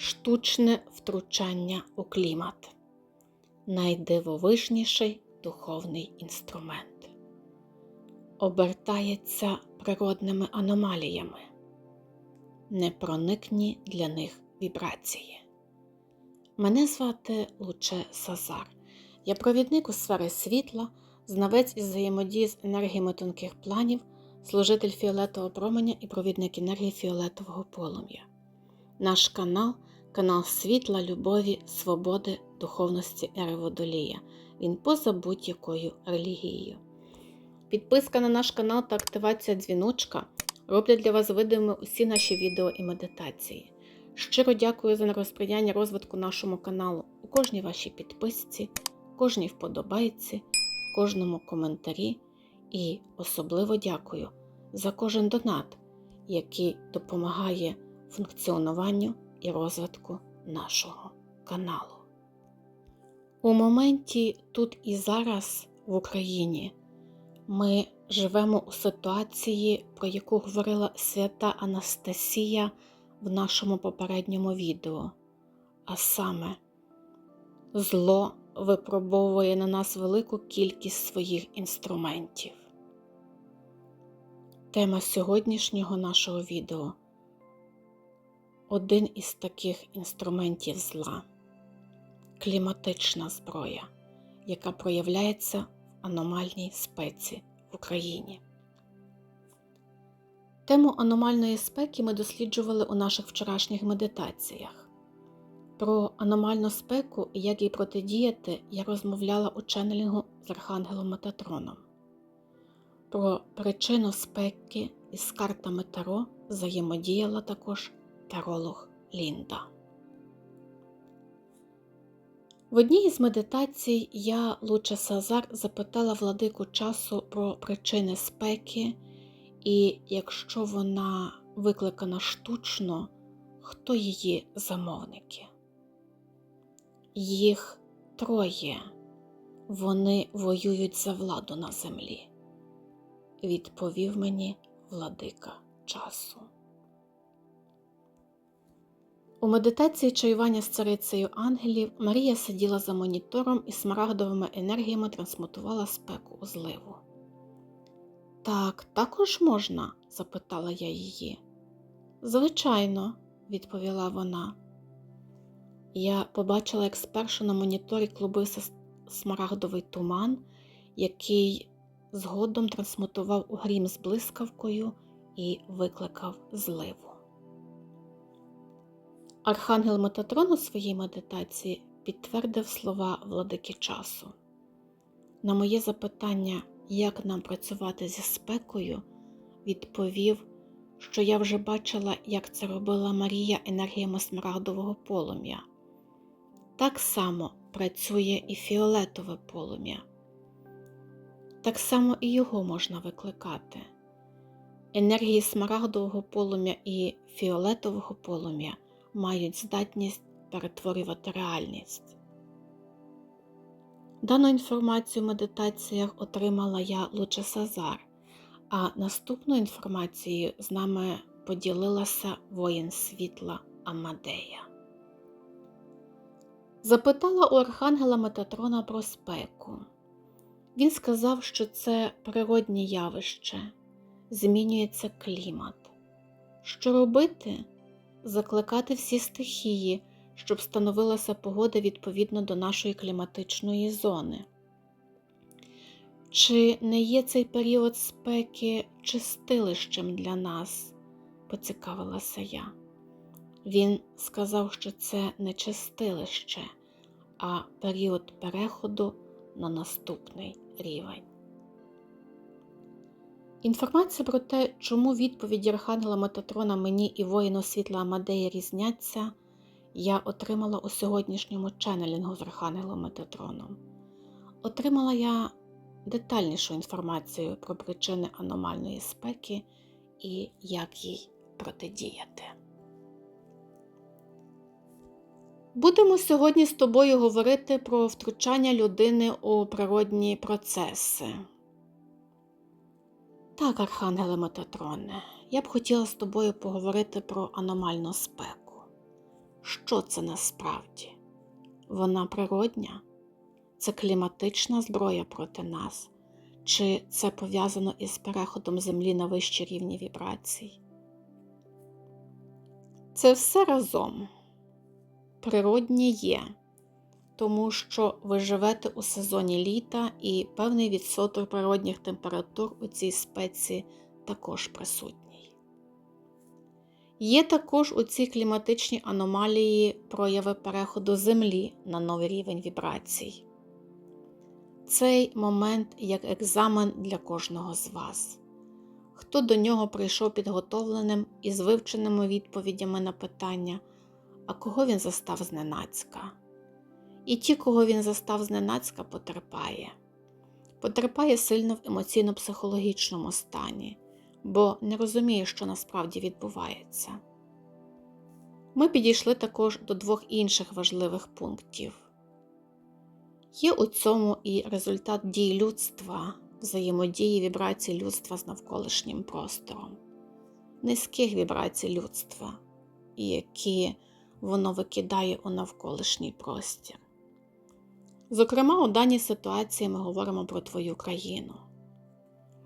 штучне втручання у клімат найдивовижніший духовний інструмент. Обертається природними аномаліями, непроникні для них вібрації. Мене звати Луче Сазар. Я провідник у сфери світла, знавець із взаємодії з енергіями тонких планів, служитель фіолетового променя і провідник енергії фіолетового полум'я. Наш канал канал світла, любові, свободи, духовності ери Водолія. Він поза будь-якою релігією. Підписка на наш канал та активація дзвіночка роблять для вас видимими усі наші відео і медитації. Щиро дякую за розприяння розвитку нашому каналу у кожній вашій підписці, кожній вподобайці, кожному коментарі і особливо дякую за кожен донат, який допомагає функціонуванню і розвитку нашого каналу. У моменті тут і зараз в Україні ми живемо у ситуації, про яку говорила свята Анастасія в нашому попередньому відео, а саме зло випробовує на нас велику кількість своїх інструментів. Тема сьогоднішнього нашого відео один із таких інструментів зла кліматична зброя, яка проявляється в аномальній спеці в Україні. Тему аномальної спеки ми досліджували у наших вчорашніх медитаціях. Про аномальну спеку і як їй протидіяти я розмовляла у ченнелінгу з Архангелом Метатроном. Про причину спеки із картами Таро взаємодіяла також таролог Лінда. В одній із медитацій я, Луча Сазар, запитала владику часу про причини спеки, і якщо вона викликана штучно, хто її замовники? Їх троє. Вони воюють за владу на землі, відповів мені владика часу. У медитації чаювання з царицею ангелів Марія сиділа за монітором і смарагдовими енергіями трансмутувала спеку у зливу. Так, також можна? запитала я її. Звичайно, відповіла вона. Я побачила, як спершу на моніторі клубився смарагдовий туман, який згодом трансмутував у грім з блискавкою і викликав зливу. Архангел Метатрон у своїй медитації підтвердив слова владики часу. На моє запитання, як нам працювати зі спекою, відповів, що я вже бачила, як це робила Марія енергіями смарагдового полум'я. Так само працює і фіолетове полум'я. Так само і його можна викликати. Енергії смарагдового полум'я і фіолетового полум'я мають здатність перетворювати реальність. Дану інформацію в медитаціях отримала я Луче Сазар, а наступну інформацію з нами поділилася воїн світла Амадея. Запитала у Архангела Метатрона про спеку. Він сказав, що це природнє явище, змінюється клімат. Що робити? Закликати всі стихії, щоб становилася погода відповідно до нашої кліматичної зони. Чи не є цей період спеки чистилищем для нас? поцікавилася я. Він сказав, що це не чистилище, а період переходу на наступний рівень. Інформація про те, чому відповіді Архангела Метатрона мені і воїну світла Амадея різняться, я отримала у сьогоднішньому ченнелінгу з Архангелом Метатроном. Отримала я детальнішу інформацію про причини аномальної спеки і як їй протидіяти. Будемо сьогодні з тобою говорити про втручання людини у природні процеси. Так, Архангеле Метатроне, я б хотіла з тобою поговорити про аномальну спеку. що це насправді? Вона природня? Це кліматична зброя проти нас, чи це пов'язано із переходом Землі на вищі рівні вібрацій? Це все разом природнє є, тому що ви живете у сезоні літа і певний відсоток природних температур у цій спеці також присутній. Є також у цій кліматичній аномалії прояви переходу Землі на новий рівень вібрацій. Цей момент як екзамен для кожного з вас. Хто до нього прийшов підготовленим і з вивченими відповідями на питання, а кого він застав зненацька? І ті, кого він застав зненацька, потерпає. Потерпає сильно в емоційно-психологічному стані, бо не розуміє, що насправді відбувається. Ми підійшли також до двох інших важливих пунктів. Є у цьому і результат дій людства, взаємодії вібрацій людства з навколишнім простором, низьких вібрацій людства, які воно викидає у навколишній простір. Зокрема, у даній ситуації ми говоримо про твою країну.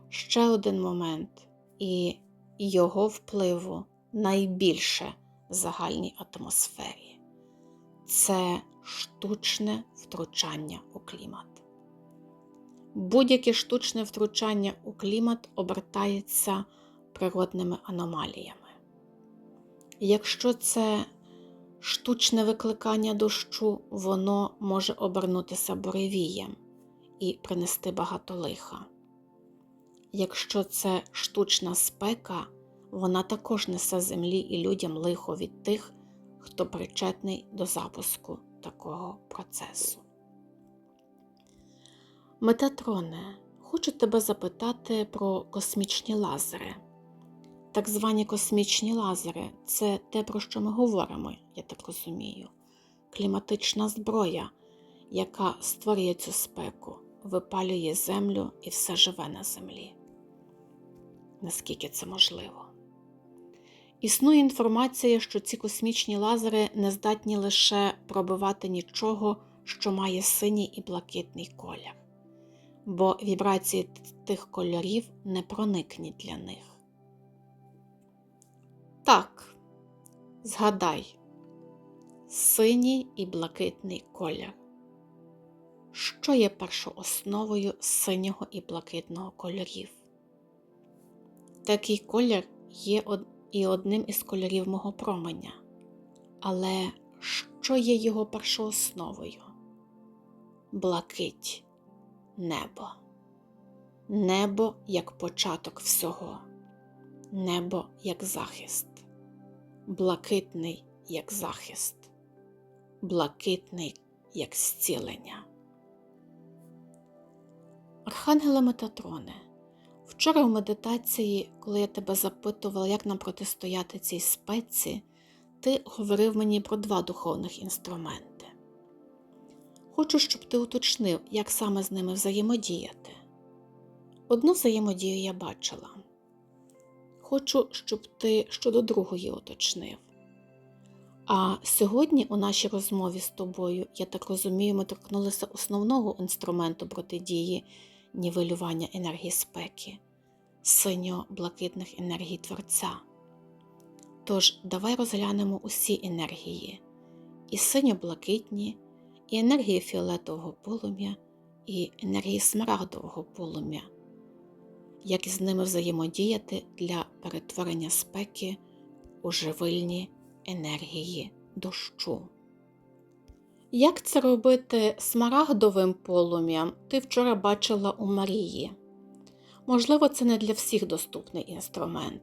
Ще один момент, і його впливу найбільше в загальній атмосфері це штучне втручання у клімат. Будь-яке штучне втручання у клімат обертається природними аномаліями. Якщо це штучне викликання дощу, воно може обернутися буревієм і принести багато лиха. Якщо це штучна спека, вона також несе землі і людям лихо від тих, хто причетний до запуску такого процесу. Метатроне, хочу тебе запитати про космічні лазери. Так звані космічні лазери це те, про що ми говоримо, я так розумію. Кліматична зброя, яка створює цю спеку, випалює землю і все живе на землі. Наскільки це можливо? Існує інформація, що ці космічні лазери не здатні лише пробивати нічого, що має синій і блакитний колір, бо вібрації тих кольорів не проникні для них. Так, згадай, синій і блакитний колір. Що є першоосновою синього і блакитного кольорів? Такий колір є і одним із кольорів мого променя. Але що є його першоосновою? Блакить небо. Небо як початок всього, небо як захист, блакитний як захист, блакитний як зцілення. Архангеле Метатроне. Вчора в медитації, коли я тебе запитувала, як нам протистояти цій спеці, ти говорив мені про два духовних інструменти. Хочу, щоб ти уточнив, як саме з ними взаємодіяти. Одну взаємодію я бачила. Хочу, щоб ти щодо другої уточнив. А сьогодні у нашій розмові з тобою, я так розумію, ми торкнулися основного інструменту протидії нівелювання енергії спеки, синьо-блакитних енергій Творця. Тож, давай розглянемо усі енергії, і синьо-блакитні, і енергії фіолетового полум'я, і енергії смарагдового полум'я, як із ними взаємодіяти для перетворення спеки у живильні енергії дощу. Як це робити смарагдовим полум'ям, ти вчора бачила у Марії. Можливо, це не для всіх доступний інструмент,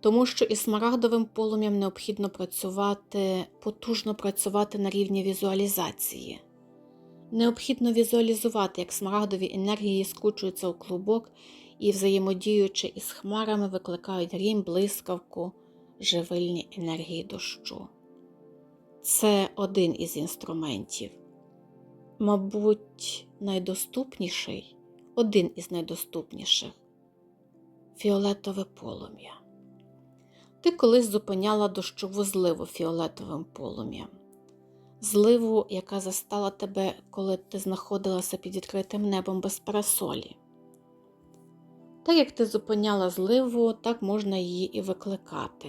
тому що із смарагдовим полум'ям необхідно працювати, потужно працювати на рівні візуалізації. Необхідно візуалізувати, як смарагдові енергії скручуються у клубок і, взаємодіючи із хмарами, викликають грім, блискавку, живильні енергії дощу. Це один із інструментів. Мабуть, найдоступніший, один із найдоступніших фіолетове полум'я. Ти колись зупиняла дощову зливу фіолетовим полум'ям. Зливу, яка застала тебе, коли ти знаходилася під відкритим небом без парасолі. Так як ти зупиняла зливу, так можна її і викликати.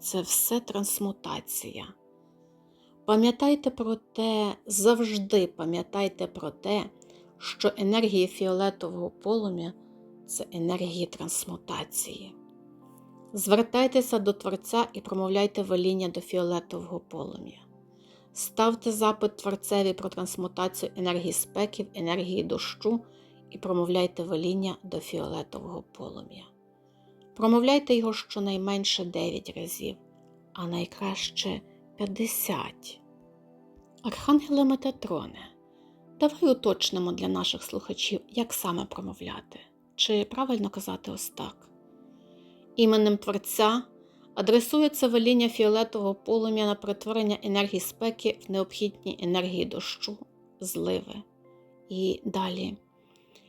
Це все трансмутація. Пам'ятайте про те, завжди пам'ятайте про те, що енергія фіолетового полум'я це енергії трансмутації. Звертайтеся до Творця і промовляйте веління до фіолетового полум'я. Ставте запит Творцеві про трансмутацію енергії спеків, енергії дощу і промовляйте веління до фіолетового полум'я. Промовляйте його щонайменше 9 разів, а найкраще 50. Архангеле Метатроне, давай уточнимо для наших слухачів, як саме промовляти, чи правильно казати ось так. Іменем Творця адресується веління фіолетового полум'я на перетворення енергії спеки в необхідні енергії дощу, зливи. І далі.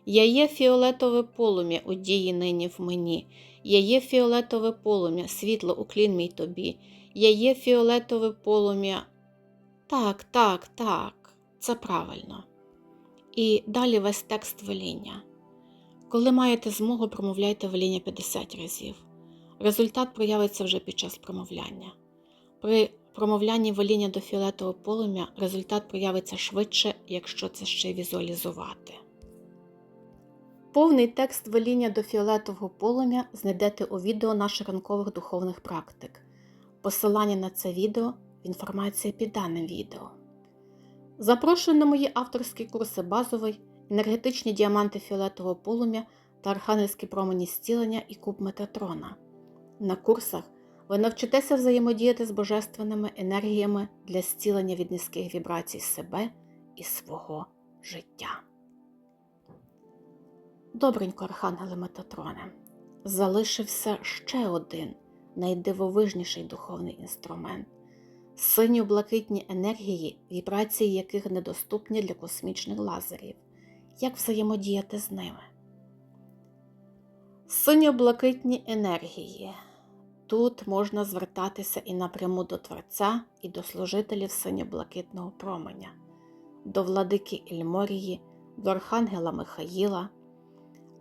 Я є фіолетове полум'я у дії нині в мені. Я є фіолетове полум'я, світло уклін мій тобі. Я є фіолетове полум'я. Так, так, так, це правильно. І далі весь текст веління. Коли маєте змогу, промовляйте веління 50 разів. Результат проявиться вже під час промовляння. При промовлянні веління до фіолетового полум'я результат проявиться швидше, якщо це ще візуалізувати. Повний текст веління до фіолетового полум'я знайдете у відео наших ранкових духовних практик. Посилання на це відео в інформації під даним відео. Запрошую на мої авторські курси базовий, енергетичні діаманти фіолетового полум'я та архангельські промені зцілення і куб Метатрона. На курсах ви навчитеся взаємодіяти з божественними енергіями для зцілення від низьких вібрацій себе і свого життя. Добренько, Архангеле Метатроне, залишився ще один найдивовижніший духовний інструмент синьо-блакитні енергії, вібрації яких недоступні для космічних лазерів. Як взаємодіяти з ними? Синьо-блакитні енергії. Тут можна звертатися і напряму до Творця, і до служителів синьо-блакитного променя, до владики Ільморії, до Архангела Михаїла.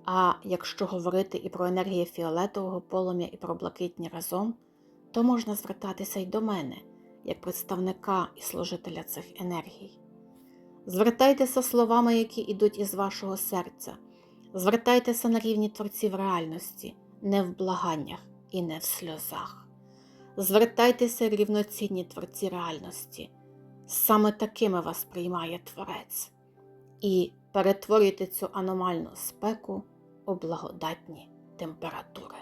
А якщо говорити і про енергію фіолетового полум'я, і про блакитні разом, то можна звертатися й до мене, як представника і служителя цих енергій. Звертайтеся словами, які йдуть із вашого серця. Звертайтеся на рівні творців реальності, не в благаннях і не в сльозах. Звертайтеся рівноцінні творці реальності. Саме такими вас приймає Творець. І перетворюйте цю аномальну спеку у благодатні температури.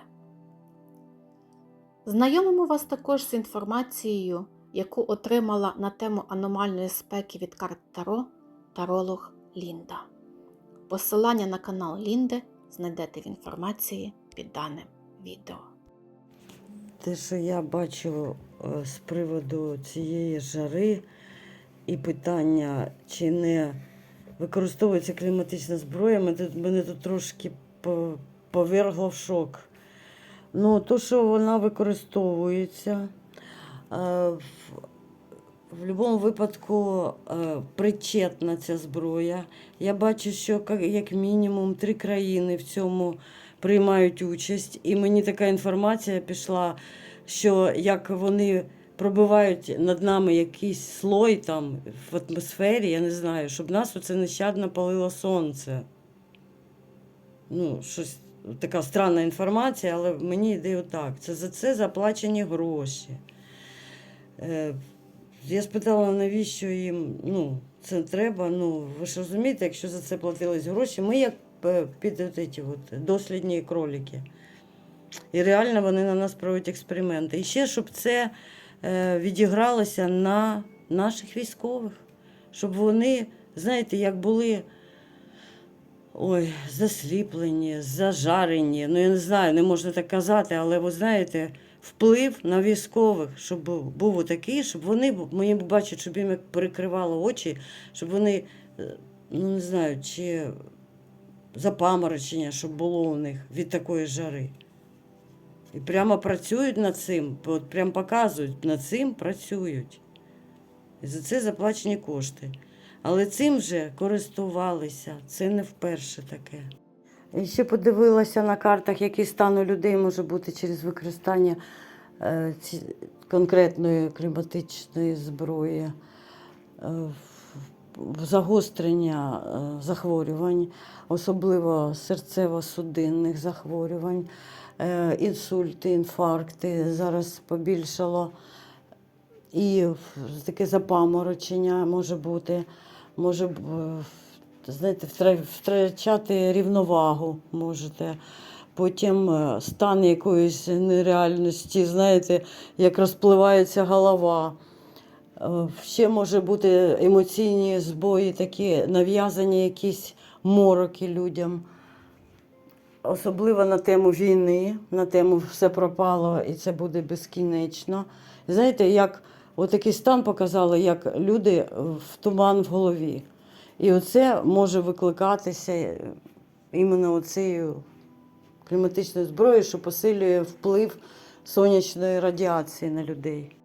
Знайомимо вас також з інформацією, яку отримала на тему аномальної спеки від карт Таро таролог Лінда. Посилання на канал Лінди знайдете в інформації під даним відео. Те, що я бачу е, з приводу цієї жари і питання, чи не використовується кліматична зброя, мене тут, мене тут трошки повергло в шок. Ну, то, що вона використовується, е, в, будь-якому випадку е, причетна ця зброя. Я бачу, що як мінімум три країни в цьому приймають участь. І мені така інформація пішла, що як вони пробивають над нами якийсь слой там в атмосфері, я не знаю, щоб нас оце нещадно палило сонце. Ну, щось така странна інформація, але мені йде отак. Це за це заплачені гроші. Е, я спитала, навіщо їм ну, це треба. Ну, ви ж розумієте, якщо за це платились гроші, ми як е, під от ці от дослідні кролики. І реально вони на нас проводять експерименти. І ще, щоб це е, відігралося на наших військових, щоб вони, знаєте, як були. Ой, засліплені, зажарені. Ну, я не знаю, не можна так казати, але ви знаєте, вплив на військових, щоб був, такий, щоб вони, мені бачать, щоб їм перекривало очі, щоб вони, е, ну не знаю, чи запаморочення, щоб було у них від такої жари. І прямо працюють над цим, от прямо показують, над цим працюють. І за це заплачені кошти. Але цим вже користувалися. Це не вперше таке. І ще подивилася на картах, який стан у людей може бути через використання е, конкретної кліматичної зброї, е, загострення е, захворювань, особливо серцево-судинних захворювань, інсульти, інфаркти зараз побільшало. І таке запаморочення може бути, може е, знаєте, втрачати рівновагу можете. Потім е, стан якоїсь нереальності, знаєте, як розпливається голова. Е, Ще може бути емоційні збої, такі нав'язані якісь мороки людям. Особливо на тему війни, на тему все пропало і це буде безкінечно. Знаєте, як отакий стан показали, як люди в туман в голові. І оце може викликатися іменно оцею кліматичною зброєю, що посилює вплив сонячної радіації на людей.